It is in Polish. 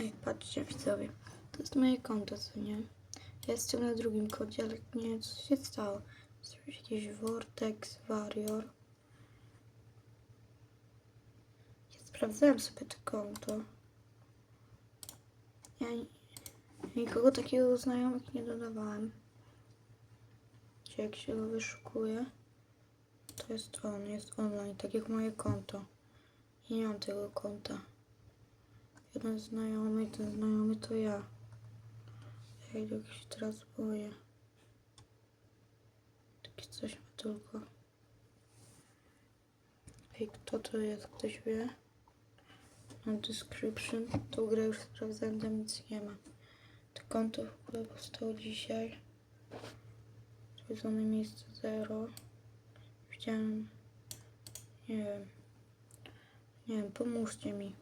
Ej, patrzcie widzowie. To jest moje konto, co nie? Ja jestem na drugim kodzie, ale nie co się stało. Jest jakiś Vortex, Warrior. Ja sprawdzałem sobie to konto. Ja ni- nikogo takiego znajomych nie dodawałem. Gdzie jak się go wyszukuje, to jest on, jest online, tak jak moje konto. Nie mam tego konta. Jeden znajomy, ten znajomy to ja. Ja jak się teraz boję. Takie coś ma tylko. Ej, kto to jest? Ktoś wie? No description. Tą grę już sprawdzałem, tam nic nie ma. To konto w ogóle powstało dzisiaj. Stwierdzone miejsce zero. Widziałem. Nie wiem. Nie wiem, pomóżcie mi.